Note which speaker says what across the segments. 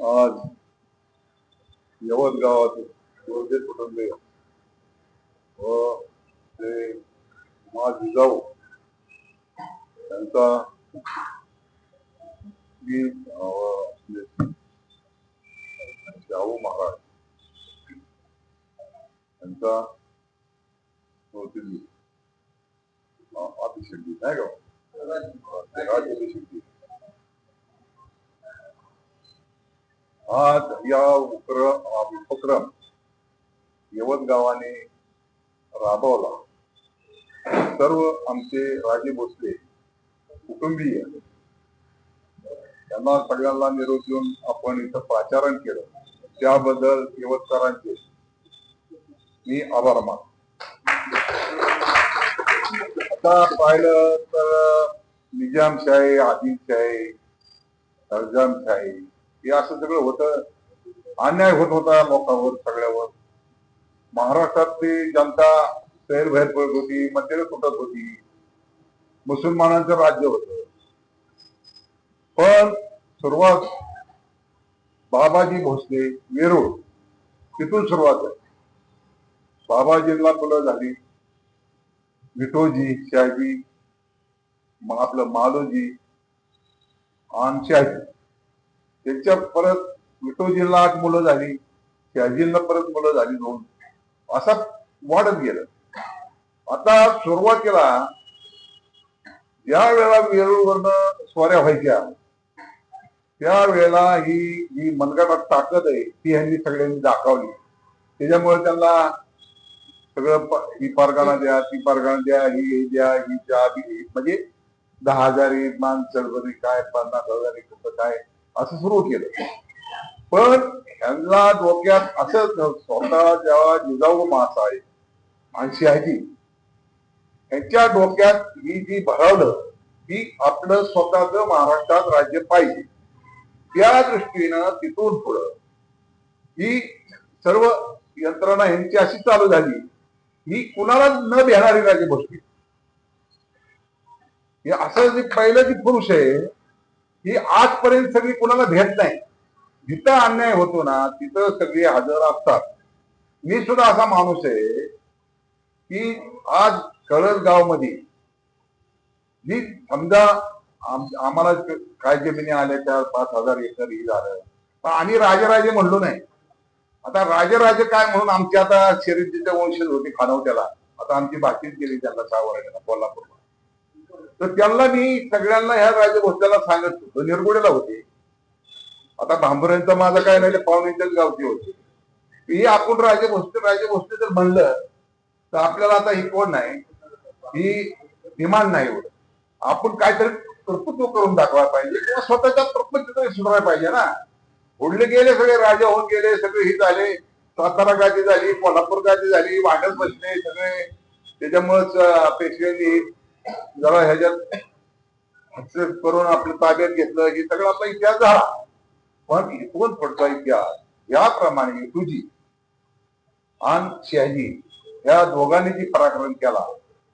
Speaker 1: आज यवत गावात दोघे कुटुंबीय व ते मा जिजाऊ त्यांचा मी अं, शाहू महाराज. त्यांचा स्मृती अभिषेक दिन नाही का ते राज्याभिषेक दिन आज या उपक्रम उपक्रम यवत गावाने राबवला. सर्व आमचे राजे भोसले कुटुंबीय त्यांना सगळ्यांना निरोप देऊन आपण इथं प्राचारण केलं. त्याबद्दल यवतकरांचे मी आभार मान आता पाहिलं तर निजामशाही आदिलशाही सर्जनशाही हे असं सगळं होतं. अन्याय होत होता लोकांवर सगळ्यावर. महाराष्ट्रातली जनता सैरभैर पडत होती मंदिरं तुटत होती. मुसलमानांचं राज्य होत. पण सुरुवात बाबाजी भोसले वेरूळ तिथून सुरुवात झाली. बाबाजींना मुलं झाली. विठोजी शाहजी मग आपलं मालोजी आणि शहाजी त्यांच्या परत विठोजींना आठ मुलं झाली शहाजींना परत मुलं झाली दोन. असा वाढत गेलं. आता सुरुवातीला ज्या वेळेला वेरूळवरनं स्वाऱ्या व्हायच्या. त्यावेळेला ही जी मनगटात ताकद आहे ती ह्यांनी सगळ्यांनी दाखवली. त्याच्यामुळे त्यांना सगळं ही पारगाणा द्या ती पारगाणा द्या ही हे द्या ही द्या म्हणजे दहा हजारी मान चळवरी काय पन्नास हजार कुठं काय. असं सुरू केलं. पण ह्यांना डोक्यात असंच स्वतः जेव्हा जिजाऊ मासा आहे की यांच्या डोक्यात ही जी भरवलं ती आपलं स्वतःच महाराष्ट्रात राज्य पाहिजे. त्या दृष्टीनं तिथून पुढं ही सर्व यंत्रणा यांची अशी चालू झाली ही कुणाला न देणारी राजे भोसली असं जे पहिलं जे पुरुष आहे ही आजपर्यंत सगळी कुणाला भेट नाही. जिथं अन्याय होतो ना तिथं सगळे हजर असतात. मी सुद्धा असा माणूस आहे की आज कळसगावमध्ये जी समजा आम्हाला काय जमिनी आल्या त्या पाच हजार एकर ही झालं. पण आम्ही राजेराजे म्हणलो नाही. आता राजेराजे काय म्हणून आमची आता शर्यतीच्या वंशज होते खानवट्याला आता आमची बातचीत केली त्यांना सहा वर्षाला कोल्हापूरला. तर त्यांना मी सगळ्यांना ह्या राजभोसल्याला सांगत होतो. निरगुडेला होते. आता भांबऱ्यांचा माझा काय नाही पाहुण्यांच्याच गावचे होती. ही आपण राजे भोसले राजे भोसले जर म्हणलं तर आपल्याला आता ही कोण नाही ही डिमांड नाही होत आपण काहीतरी कर्तृत्व करून दाखवायला पाहिजे किंवा स्वतःच्या प्रपंच सुधारायला पाहिजे ना. ओढले गेले सगळे राजा होऊन गेले सगळे हे झाले सातारा गादी झाली कोल्हापूर गादी झाली वाढत बसले सगळे. त्याच्यामुळेच पेशव्यांनी जरा ह्याच्यात हस्तक्षेप करून आपलं ताब्यात घेतलं हे सगळं आपला इतिहास झाला. पण इथून पुढचा इतिहास याप्रमाणे तुझी आणि शहाजी या दोघांनी जी पराक्रम केला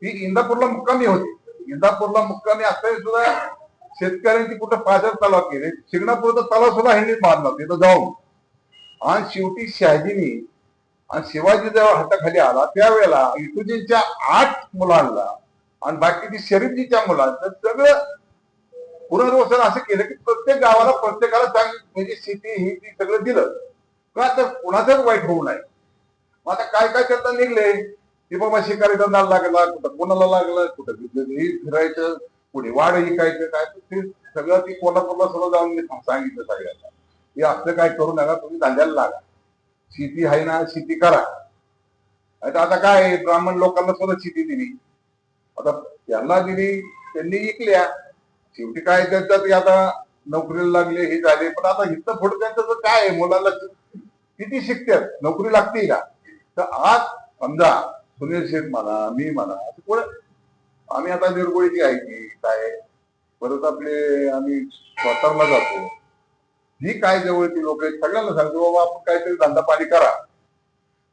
Speaker 1: ती इंदापूरला मुक्कामी होती. इंदापूरला मुक्कामी असताना सुद्धा शेतकऱ्यांची कुठं पाझर तलाव केले. शिंगणापूरचा तलाव सुद्धा ह्यांनी बांधला तिथं जाऊन. आणि शेवटी शहाजीनी आणि शिवाजी जेव्हा हाताखाली आला त्यावेळेला इतुजींच्या आठ मुलांना आणि बाकीची शरीफजीच्या मुलांचं सगळं पुनर्वसन असं केलं की प्रत्येक गावाला प्रत्येकाला चांगली म्हणजे शेती ही ती सगळं दिलं. का तर कुणाचंच वाईट होऊ नये मग आता काय काय करता निघले? की बाबा शिकारी धंदा लागला कुठं कोणाला लागलं कुठं हे फिरायचं कुठे वाढ ऐकायचं काय ते सगळं ती कोल्हापूरला सगळं जाऊन मी सांगितलं सगळ्यांना. की असं काय करू नका तुम्ही धंद्याला लागा. शेती आहे ना शेती करा. आता आता काय आहे, ब्राह्मण लोकांना सुद्धा शेती दिली. आता त्यांना दिली त्यांनी विकल्या. शेवटी काय त्यांच्यात आता नोकरीला लागले हे झाले. पण आता इथं पुढे त्यांचं तर काय आहे? मुलाला किती शिकतात नोकरी लागते का? तर आज समजा सुनील शेठ म्हणा मी म्हणा कोण? आम्ही आता निरगुळीची आहे की काय? परत आपले आम्ही स्वतःला जातो. जी काय जवळची लोक आहेत सगळ्यांना सांगतो बाबा आपण काहीतरी धंदा पाणी करा.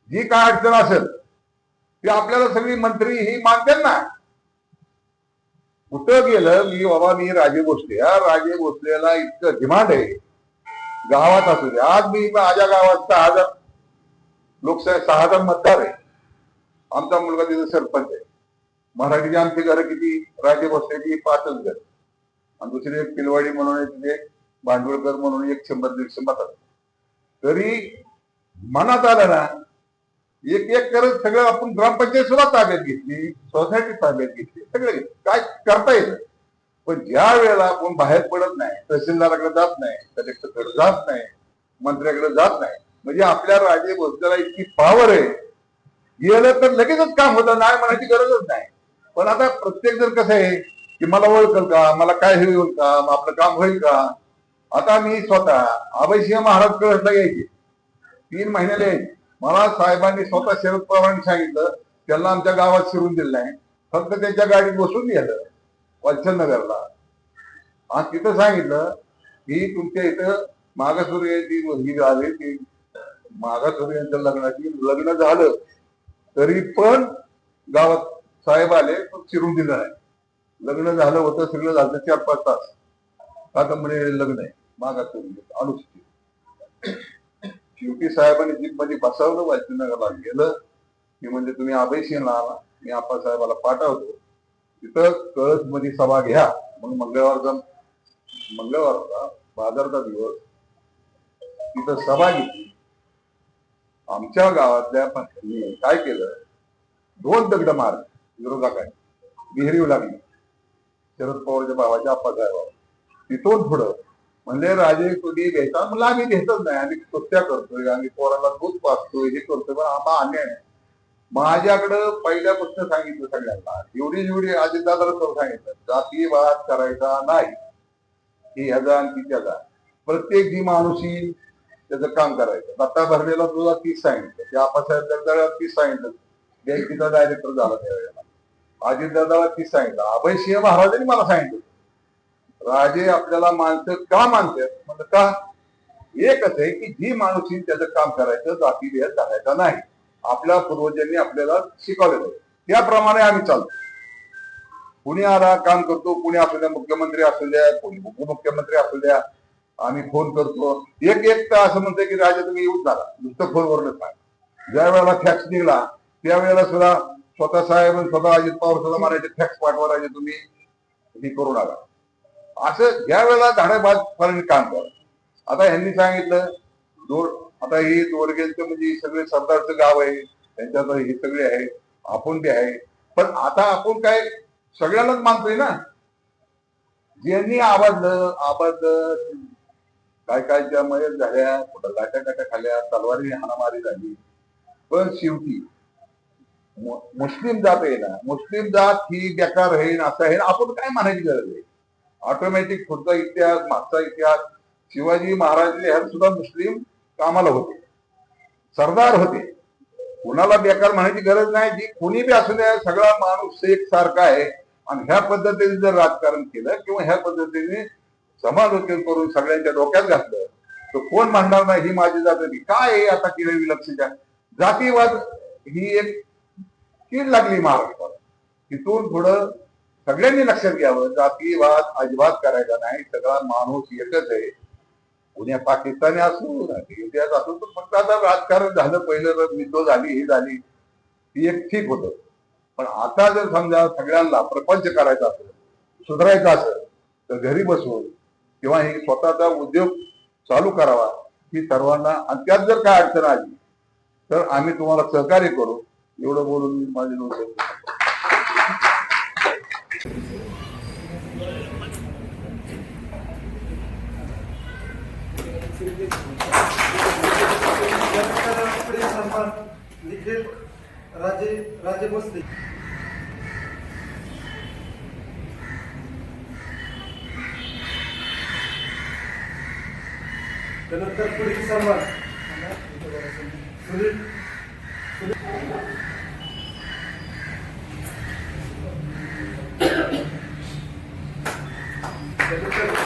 Speaker 1: जी काय अडचण असेल ती आपल्याला सगळी मंत्री ही मानतात ना. कुठं गेलं मी बाबा मी राजे भोसले. या राजे भोसलेला इतकं डिमांड आहे. गावात असू दे. आज मी माझ्या गावात सहा हजार लोकशाही सहा हजार मतदार आहे. आमचा मुलगा तिथे सरपंच आहे. मराठीची आमची घरं किती? राजे भोसलेची पाचच घर आणि दुसरी एक पिलवाडी म्हणून आहे तिथे भांडवलकर म्हणून एक शंभर दीडशे मतात तरी मनात आलं ना एक एक करत सगळं आपण ग्रामपंचायत सुद्धा ताब्यात घेतली सोसायटी ताब्यात घेतली सगळं काय करता येतं? पण ज्या वेळेला आपण बाहेर पडत नाही तहसीलदाराकडे जात नाही कलेक्टरकडे जात नाही मंत्र्याकडे जात नाही म्हणजे आपल्या राजे भोसलेला इतकी पावर आहे. गेलं तर लगेचच काम होतं नाही म्हणायची गरजच नाही. पण आता प्रत्येक जण कसं आहे की मला ओळखल का मला काय हे होईल का आपलं काम होईल का? आता मी स्वतः अभयसिंह महाराज कळसला यायचे. तीन महिन्याला यायचे. मला साहेबांनी स्वतः शरद पवारांनी सांगितलं त्यांना आमच्या गावात शिरून दिलं नाही. फक्त त्यांच्या गाडीत बसून गेलं वत्सलनगरला आणि तिथं सांगितलं की तुमच्या इथं मागासवर्गीयांची ही झाली ती मागासवर्गीयांच्या लग्नाची लग्न झालं तरी पण गावात साहेब आले पण चिरून दिलं नाही. लग्न झालं होतं सगळं झालं चार पाच तास. आता म्हणे लग्न आहे मागासवर्गीय अनुसूचित. शेवटी साहेबांनी जीपमध्ये म्हणजे बसवलं वाचनगरला गेलं की म्हणजे तुम्ही अभयसिंहला आला मी आप्पासाहेबाला पाठवतो. तिथं कळसमध्ये सभा घ्या. म्हणून मंगळवारचा मंगळवार बाजारचा दिवस. तिथं सभा घेतली. आमच्या गावातल्या काय केलं? दोन दगड मार विरोधकांनी विहिरीव लागली. शरद पवारच्या भावाच्या आप्पासाहेबावर तिथून पुढं म्हणजे राजे कुठे घ्यायचा म्हणलं आम्ही घेतच नाही आम्ही कृत्या करतोय आम्ही पोराला दूध पाचतोय हे करतोय पण आम्हा अन्याय नाही. माझ्याकडं पहिल्यापासून सांगितलं सगळ्यांना. एवढी जेवढी अजितदादाला तर सांगितलं जाती वाद करायचा नाही. हे ह्याचा आणि ती त्याचा प्रत्येक जी माणूसी त्याचं काम करायचं. दत्ता भरलेला तुला तीच सांगितलं. त्या आपासाहेब जगदाळा तीच सांगितलं. बँकेचा डायरेक्टर झाला त्यावेळेला अजितदादाला तीच सांगितलं. अभयसिंह महाराजांनी मला सांगितलं. राजे आपल्याला माणसं का मानतात? म्हणजे का? एकच आहे की जी माणूस त्याचं काम करायचं जातीभेद करायचा नाही. आपल्या पूर्वजांनी आपल्याला शिकवलेलं आहे. त्याप्रमाणे आम्ही चालतो. कुणी आला काम करतो कुणी असू द्या मुख्यमंत्री असू द्या कोणी उपमुख्यमंत्री असू द्या आम्ही फोन करतो. एक एक तर असं म्हणतोय की राजा तुम्ही येऊन झाला नुसतं फोनवरच नाही. ज्या वेळेला फॅक्स निघला त्यावेळेला सुद्धा स्वतः साहेब स्वतः अजित पवार सुद्धा म्हणायचे फॅक्स पाठवा राजे तुम्ही. हे करू नका. असं ज्या वेळेला धाडेबाजपर्यंत काम कर. आता यांनी सांगितलं दोर आता हे दोरगेलचं म्हणजे सगळे सरदारचं गाव आहे त्यांच्यात हे सगळे आहे आपण बी आहे. पण आता आपण काय सगळ्यांनाच मानतोय ना? ज्यांनी आवाजलं आवाजलं काय काय ज्या मयत झाल्या कुठं गाठ्या गाठ्या खाल्या तलवारी हाणामारी झाली. पण शेवटी मुस्लिम जात आहे ना मुस्लिम जात ही बेकार आहे असं आहे आपण काय म्हणायची गरज आहे? ऑटोमॅटिक पुढचा इतिहास मागचा इतिहास शिवाजी महाराज ह्यात सुद्धा मुस्लिम कामाला होते. सरदार होते. कुणाला बेकार म्हणायची गरज नाही जी कोणी बी असू द्या सगळा माणूस एक सारखा आहे. आणि ह्या पद्धतीने जर राजकारण केलं किंवा ह्या पद्धतीने समालोचन करून सगळ्यांच्या डोक्यात घातलं तर कोण म्हणणार नाही ही माझी जात होती काय आहे आता किडे विलक्षणच्या जातीवाद ही एक कीड लागली महाराष्ट्रात. तिथून पुढं सगळ्यांनी लक्षात घ्यावं जातीवाद अजिबात करायचा नाही सगळा माणूस एकच आहे. पुण्या पाकिस्तानी असो इतिहास असो तर फक्त आता राजकारण झालं पहिलं तर युद्ध झाली ही झाली ती एक ठीक होतं. पण आता जर समजा सगळ्यांना प्रपंच करायचा असेल सुधारायचा असेल तर घरी बसून किंवा हे स्वतःचा उद्योग चालू करावा ही सर्वांना आणि त्यात जर काय अडचण आली तर आम्ही तुम्हाला सहकार्य करू. एवढं बोलून मी माझे दोन शब्द
Speaker 2: पुढे सन्मान निखिल राजे राजे भोसले त्यानंतर पुढील सन्मान सुनील त्यानंतर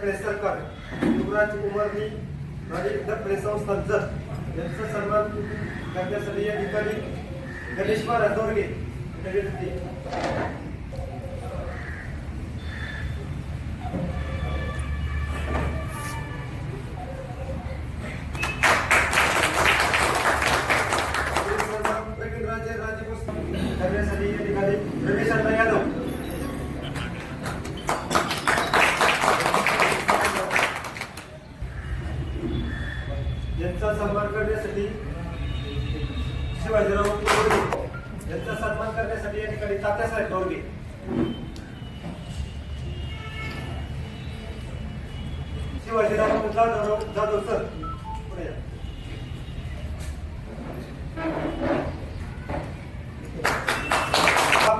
Speaker 2: पुढील सन्मान पत्रकार डफळे सरकार युवराज उमरनी राजे डफळे संस्थान जत यांचा सन्मान करण्यासाठी या ठिकाणी गणेश महाराज दोरगे यांच्या करण्यासाठी या ठिकाणी रमेश यादव जाधव जाधव सर. पुढे या.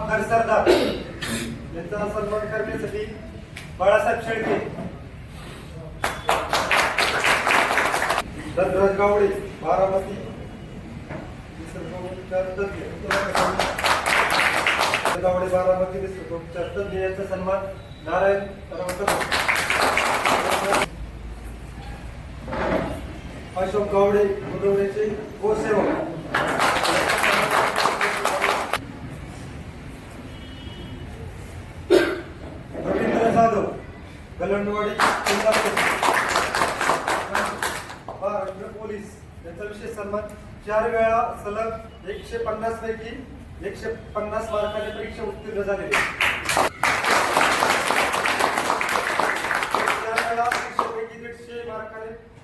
Speaker 2: घर सरदार. यांचा सन्मान करण्यासाठी बाळासाहेब शेळके. धनराज गावडे बारामती. विसर्गोपचार गावडे बारामती विसर्गोपचार तज्ञ यांचा सन्मान नारायण रावकर अशोक गावडे बुधवण्याचे गोसेवक रवींद्र जाधव गलंडवाडी महाराष्ट्र पोलीस. यांचा विशेष सन्मान चार वेळा सलग एकशे पन्नास पैकी एकशे पन्नास मार्काने परीक्षा उत्तीर्ण झालेली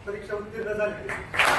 Speaker 2: परीक्षा उत्तीर्ण झाली.